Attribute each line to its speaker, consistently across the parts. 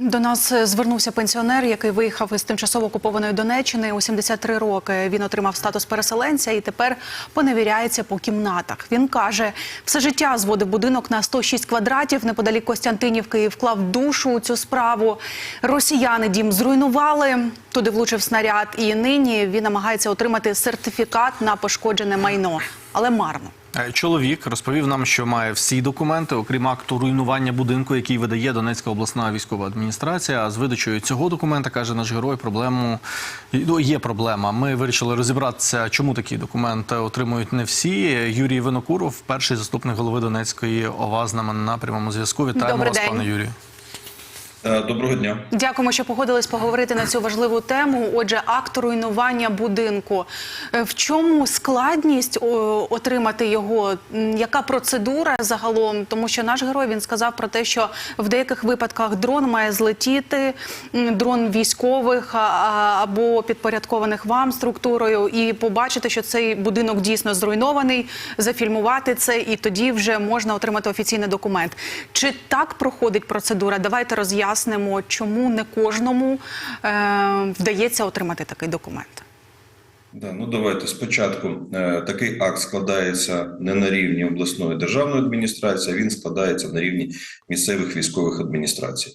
Speaker 1: До нас е, звернувся пенсіонер, який виїхав із тимчасово окупованої Донеччини у 73 роки. Він отримав статус переселенця і тепер поневіряється по кімнатах. Він каже, все життя зводив будинок на 106 квадратів неподалік Костянтинівки і вклав душу у цю справу. Росіяни дім зруйнували. Туди влучив снаряд, і нині він намагається отримати сертифікат на пошкоджене майно, але марно.
Speaker 2: Е, Чоловік розповів нам, що має всі документи, окрім акту руйнування будинку, який видає Донецька обласна військова адміністрація. А з видачею цього документа каже наш герой. Проблему ну, є проблема. Ми вирішили розібратися, чому такі документи отримують не всі. Юрій Винокуров, перший заступник голови Донецької ОВА з нами на прямому зв'язку. Вітаємо
Speaker 1: Добрий
Speaker 2: вас,
Speaker 1: день.
Speaker 2: пане Юрію.
Speaker 3: Е, Доброго дня.
Speaker 1: Дякуємо, що погодились поговорити на цю важливу тему. Отже, акт руйнування будинку. Е, В чому складність отримати його? Яка процедура загалом? Тому що наш герой він сказав про те, що в деяких випадках дрон має злетіти, дрон військових або підпорядкованих вам структурою, і побачити, що цей будинок дійсно зруйнований, зафільмувати це, і тоді вже можна отримати офіційний документ. Чи так проходить процедура? Давайте роз'яснимо, чому не кожному е, вдається отримати такий документ.
Speaker 3: Да, ну давайте спочатку е, такий акт складається не на рівні обласної державної адміністрації, а він складається на рівні місцевих військових адміністрацій.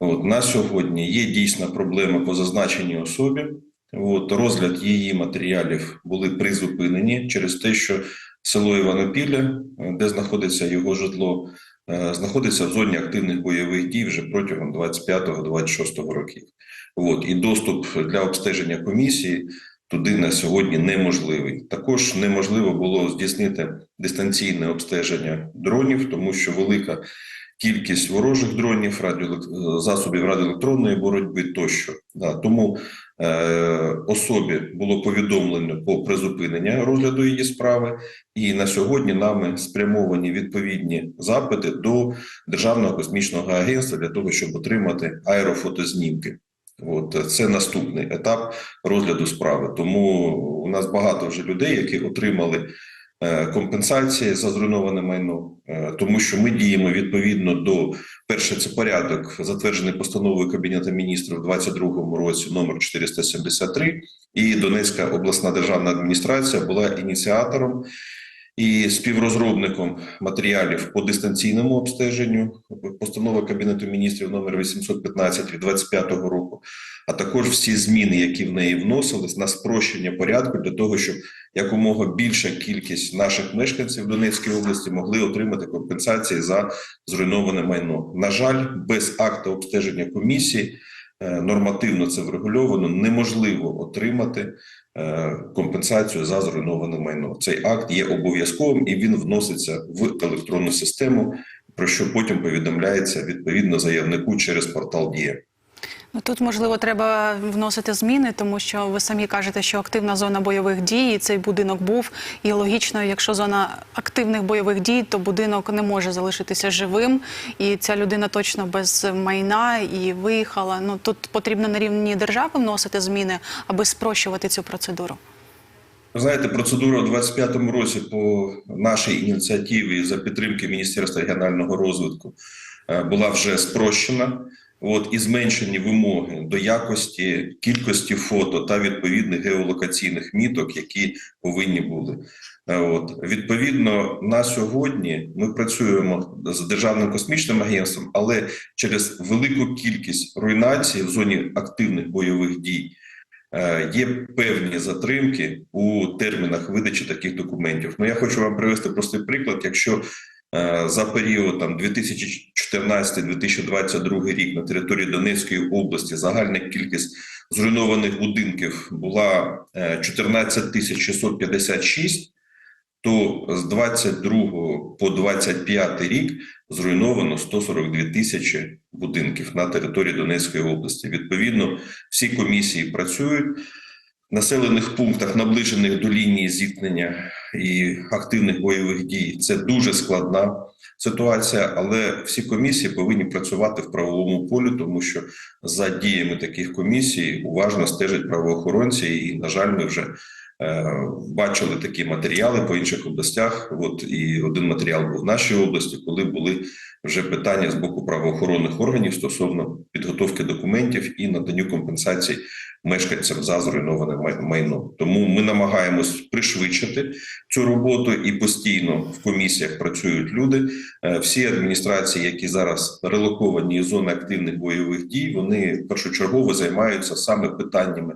Speaker 3: От на сьогодні є дійсна проблема по зазначеній особі. От розгляд її матеріалів були призупинені через те, що село Іванопілля, е, де знаходиться його житло, знаходиться в зоні активних бойових дій вже протягом 25-26 років. От і доступ для обстеження комісії туди на сьогодні неможливий. Також неможливо було здійснити дистанційне обстеження дронів, тому що велика кількість ворожих дронів, радіоелек- засобів радіоелектронної боротьби тощо. Да, тому е, особі було повідомлено по призупинення розгляду її справи, і на сьогодні нами спрямовані відповідні запити до Державного космічного агентства для того, щоб отримати аерофотознімки. От це наступний етап розгляду справи. Тому у нас багато вже людей, які отримали е, компенсації за зруйноване майно, е, тому що ми діємо відповідно до перше, це порядок, затверджений постановою Кабінету міністрів у 2022 році, номер 473, і Донецька обласна державна адміністрація була ініціатором і співрозробником матеріалів по дистанційному обстеженню постанови Кабінету міністрів номер 815 від 25 року, а також всі зміни, які в неї вносились на спрощення порядку для того, щоб якомога більша кількість наших мешканців Донецької області могли отримати компенсації за зруйноване майно. На жаль, без акту обстеження комісії е, нормативно це врегульовано, неможливо отримати е, компенсацію за зруйноване майно. Цей акт є обов'язковим і він вноситься в електронну систему, про що потім повідомляється відповідно заявнику через портал Дія.
Speaker 1: Ну тут можливо треба вносити зміни, тому що ви самі кажете, що активна зона бойових дій і цей будинок був. І логічно, якщо зона активних бойових дій, то будинок не може залишитися живим, і ця людина точно без майна і виїхала. Ну тут потрібно на рівні держави вносити зміни, аби спрощувати цю процедуру.
Speaker 3: Ви знаєте, процедура у 25-му році по нашій ініціативі за підтримки Міністерства регіонального розвитку е, була вже спрощена. От і зменшені вимоги до якості, кількості фото та відповідних геолокаційних міток, які повинні були. Е, От відповідно на сьогодні ми працюємо з державним космічним агентством, але через велику кількість руйнацій в зоні активних бойових дій е, є певні затримки у термінах видачі таких документів. Ну я хочу вам привести простий приклад. Якщо за період там 2014-2022 рік на території Донецької області загальна кількість зруйнованих будинків була е, 14 тисяч 656, то з 22 по 25 рік зруйновано 142 тисячі будинків на території Донецької області. Відповідно, всі комісії працюють населених пунктах, наближених до лінії зіткнення і активних бойових дій. Це дуже складна ситуація, але всі комісії повинні працювати в правовому полі, тому що за діями таких комісій уважно стежать правоохоронці, і на жаль, ми вже е, бачили такі матеріали по інших областях. От і один матеріал був в нашій області, коли були вже питання з боку правоохоронних органів стосовно підготовки документів і наданню компенсацій мешканцям за зруйноване май- майно. Тому ми намагаємось пришвидшити цю роботу і постійно в комісіях працюють люди. Е, Всі адміністрації, які зараз релоковані з зони активних бойових дій, вони першочергово займаються саме питаннями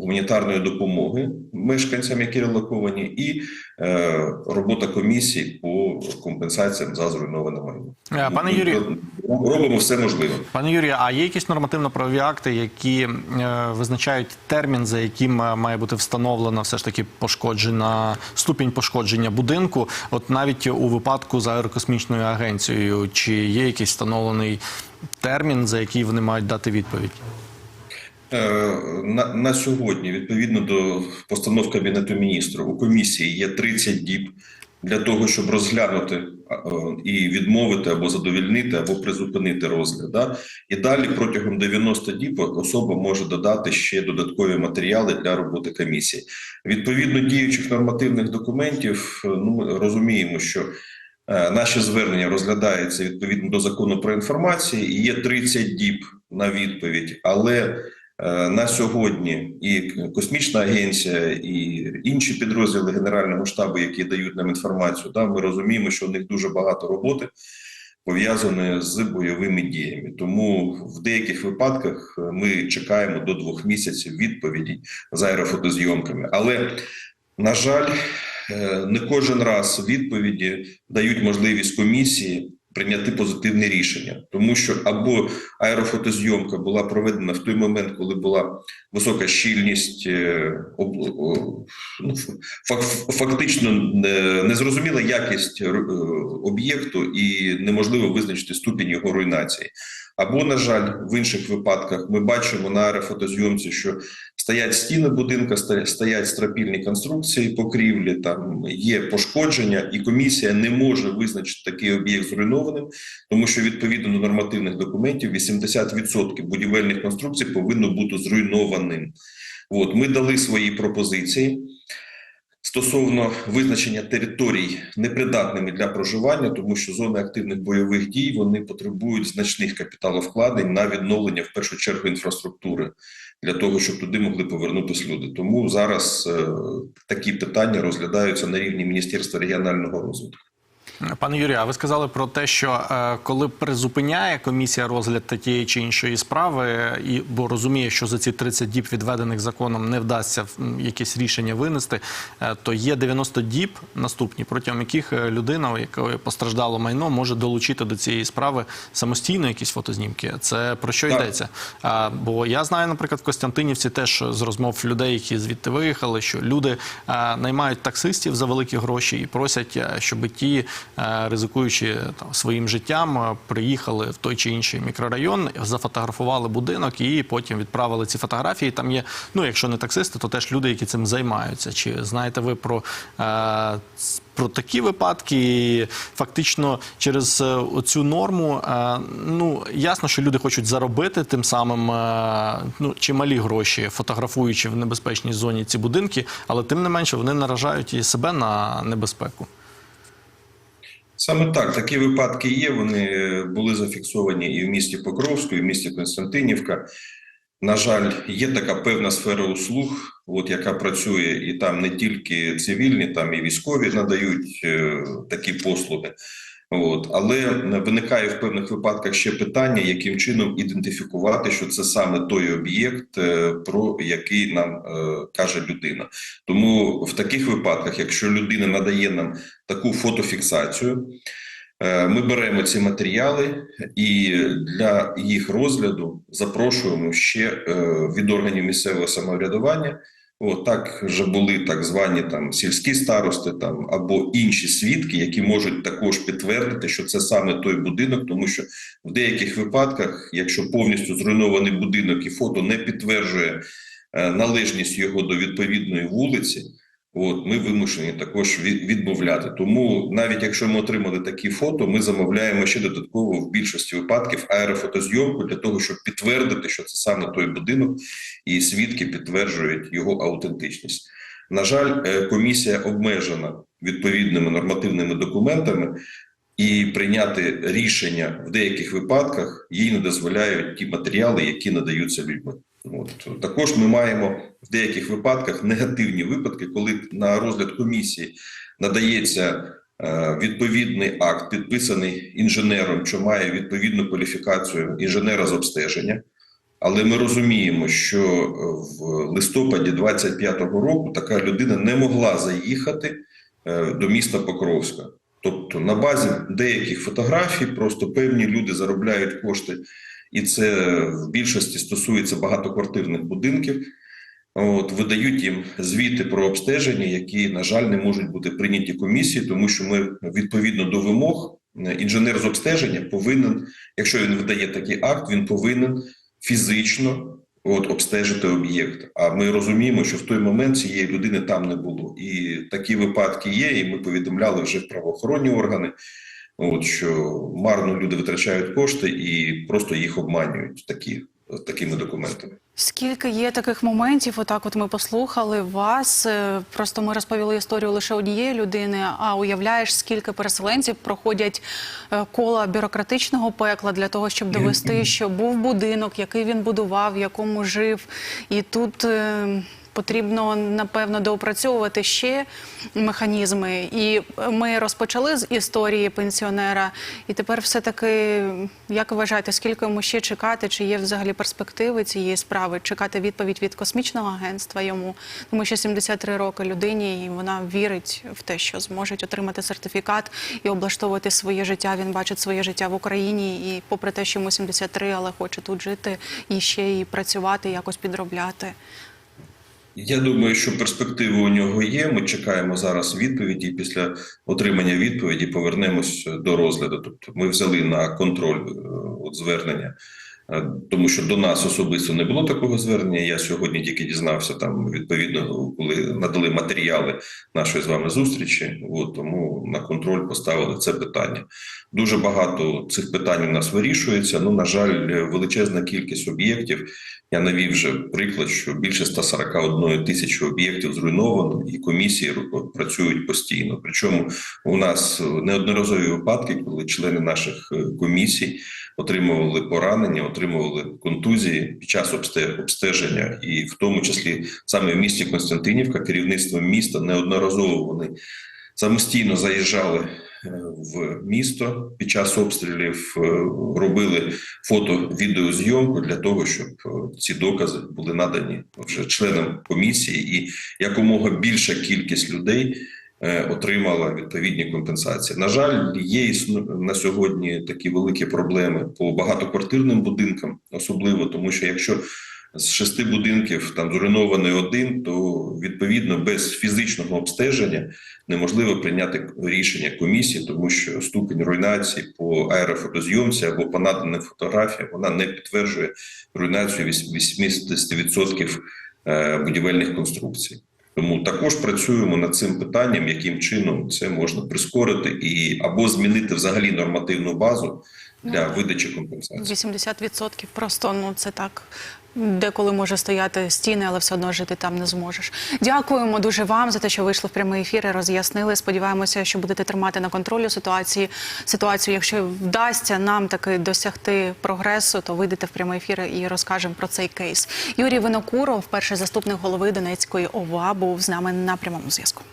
Speaker 3: гуманітарної допомоги мешканцям, які релоковані, і е, робота комісій по компенсаціям за зруйноване майно.
Speaker 2: Е, Пане Юрію,
Speaker 3: робимо все можливе.
Speaker 2: Пане Юрію, а є якісь нормативно-правові акти, які е, визначають термін, за яким е, має бути встановлена все ж таки пошкоджена ступінь пошкодження будинку? От навіть у випадку з аерокосмічною агенцією, чи є якийсь встановлений термін, за який вони мають дати відповідь?
Speaker 3: Е, На, на сьогодні, відповідно до постанов Кабінету міністрів, у комісії є 30 діб для того, щоб розглянути е, і відмовити або задовільнити, або призупинити розгляд. Да? І далі протягом 90 діб особа може додати ще додаткові матеріали для роботи комісії. Відповідно діючих нормативних документів, е, ну ми розуміємо, що наші звернення розглядаються відповідно до закону про інформацію, і є 30 діб на відповідь, але На сьогодні і космічна агенція, і інші підрозділи Генерального штабу, які дають нам інформацію, да, ми розуміємо, що у них дуже багато роботи пов'язаної з бойовими діями. Тому в деяких випадках е, ми чекаємо до двох місяців відповіді з аерофотозйомками. Але на жаль, е, не кожен раз відповіді дають можливість комісії прийняти позитивне рішення, тому що або аерофотозйомка була проведена в той момент, коли була висока щільність, е, ну, фактично незрозуміла якість е, об'єкту і неможливо визначити ступінь його руйнації. Або, на жаль, в інших випадках ми бачимо на аерофотозйомці, що стоять стіни будинка, стоять стропільні конструкції, покрівлі, там є пошкодження, і комісія не може визначити такий об'єкт зруйнованим, тому що відповідно до нормативних документів 80% будівельних конструкцій повинно бути зруйнованим. От ми дали свої пропозиції. Стосовно визначення територій непридатними для проживання, тому що зони активних бойових дій вони потребують значних капіталовкладень на відновлення в першу чергу інфраструктури для того, щоб туди могли повернутися люди. Тому зараз е, такі питання розглядаються на рівні Міністерства регіонального розвитку.
Speaker 2: Пане Юрію, а ви сказали про те, що е, коли призупиняє комісія розгляд тієї чи іншої справи, і бо розуміє, що за ці 30 діб відведених законом не вдасться м, якесь рішення винести, е, то є 90 діб наступні, протягом яких е, людина, у якої постраждало майно, може долучити до цієї справи самостійно якісь фотознімки. Це про що
Speaker 3: Так.
Speaker 2: йдеться? А, бо я знаю, наприклад, в Костянтинівці теж з розмов людей, які звідти виїхали, що люди е, наймають таксистів за великі гроші і просять, е, щоб ті, ризикуючи там, своїм життям, е, приїхали в той чи інший мікрорайон, зафотографували будинок і потім відправили ці фотографії. Там є, ну якщо не таксисти, то теж люди, які цим займаються. Чи знаєте ви про, е, про такі випадки? І Фактично через е, цю норму, е, ну ясно, що люди хочуть заробити тим самим е, ну, чималі гроші, фотографуючи в небезпечній зоні ці будинки, але тим не менше вони наражають і себе на небезпеку.
Speaker 3: Саме так, такі випадки є. Вони е, були зафіксовані і в місті Покровську, і в місті Константинівка. На жаль, є така певна сфера услуг, от яка працює, і там не тільки цивільні, там і військові надають е, такі послуги. От але виникає в певних випадках ще питання, яким чином ідентифікувати, що це саме той об'єкт, е, про який нам е, каже людина. Тому в таких випадках, якщо людина надає нам таку фотофіксацію, е, ми беремо ці матеріали і для їх розгляду запрошуємо ще е, від органів місцевого самоврядування. От так вже були так звані там сільські старости, там або інші свідки, які можуть також підтвердити, що це саме той будинок, тому що в деяких випадках, якщо повністю зруйнований будинок і фото не підтверджує е, належність його до відповідної вулиці, от ми вимушені також відмовляти. Тому навіть якщо ми отримали такі фото, ми замовляємо ще додатково в більшості випадків аерофотозйомку для того, щоб підтвердити, що це саме той будинок, і свідки підтверджують його аутентичність. На жаль, е, комісія обмежена відповідними нормативними документами, і прийняти рішення в деяких випадках їй не дозволяють ті матеріали, які надаються людьми. От також ми маємо в деяких випадках негативні випадки, коли на розгляд комісії надається е, відповідний акт, підписаний інженером, що має відповідну кваліфікацію інженера з обстеження. Але ми розуміємо, що в листопаді 25-го року така людина не могла заїхати е, до міста Покровська. Тобто, на базі деяких фотографій просто певні люди заробляють кошти, і це в більшості стосується багатоквартирних будинків. От видають їм звіти про обстеження, які, на жаль, не можуть бути прийняті комісії, тому що ми відповідно до вимог інженер з обстеження повинен, якщо він видає такий акт, він повинен фізично от, обстежити об'єкт. А ми розуміємо, що в той момент цієї людини там не було. І такі випадки є, і ми повідомляли вже в правоохоронні органи. От що марно люди витрачають кошти і просто їх обманюють такі, такими документами.
Speaker 1: Скільки є таких моментів? Отак, от ми послухали вас. е, Просто ми розповіли історію лише однієї людини. А уявляєш, скільки переселенців проходять е, кола бюрократичного пекла для того, щоб довести, що був будинок, який він будував, в якому жив, і тут. Потрібно напевно доопрацьовувати ще механізми, і ми розпочали з історії пенсіонера. І тепер, все таки, як вважаєте, скільки йому ще чекати? Чи є взагалі перспективи цієї справи? Чекати відповідь від космічного агентства йому, тому що 73 роки людині, і вона вірить в те, що зможуть отримати сертифікат і облаштовувати своє життя. Він бачить своє життя в Україні, і попри те, що йому 73, але хоче тут жити і ще і працювати, якось підробляти.
Speaker 3: Я думаю, що перспективи у нього є. Ми чекаємо зараз відповіді. Після отримання відповіді повернемось до розгляду. Тобто, ми взяли на контроль е, от звернення, тому що до нас особисто не було такого звернення. Я сьогодні тільки дізнався там відповідно, коли надали матеріали нашої з вами зустрічі. От тому на контроль поставили це питання. Дуже багато цих питань у нас вирішується. Ну на жаль, величезна кількість об'єктів. Я навів вже приклад, що більше 141 тисячі об'єктів зруйновано, і комісії працюють постійно. Причому у нас неодноразові випадки, коли члени наших е, комісій отримували поранення, отримували контузії під час обсте- обстеження, і в тому числі саме в місті Константинівка, керівництво міста неодноразово вони самостійно заїжджали е, в місто під час обстрілів, е, робили фото-відеозйомку для того, щоб е, ці докази були надані вже членам комісії, і якомога більша кількість людей отримала відповідні компенсації. На жаль, є на сьогодні такі великі проблеми по багатоквартирним будинкам, особливо тому, що якщо з шести будинків там зруйнований один, то відповідно без фізичного обстеження неможливо прийняти рішення комісії, тому що ступінь руйнації по аерофотозйомці або по наданим фотографіям вона не підтверджує руйнацію вісь- 80% е, будівельних конструкцій. Тому також працюємо над цим питанням, яким чином це можна прискорити і або змінити взагалі нормативну базу для видачі компенсації.
Speaker 1: 80% просто ну це так. Деколи може стояти стіни, але все одно жити там не зможеш. Дякуємо дуже вам за те, що вийшли в прямий ефір і роз'яснили. Сподіваємося, що будете тримати на контролі ситуації. Ситуацію, якщо вдасться нам таки досягти прогресу, то вийдете в прямий ефір і розкажемо про цей кейс. Юрій Винокуров, перший заступник голови Донецької ОВА, був з нами на прямому зв'язку.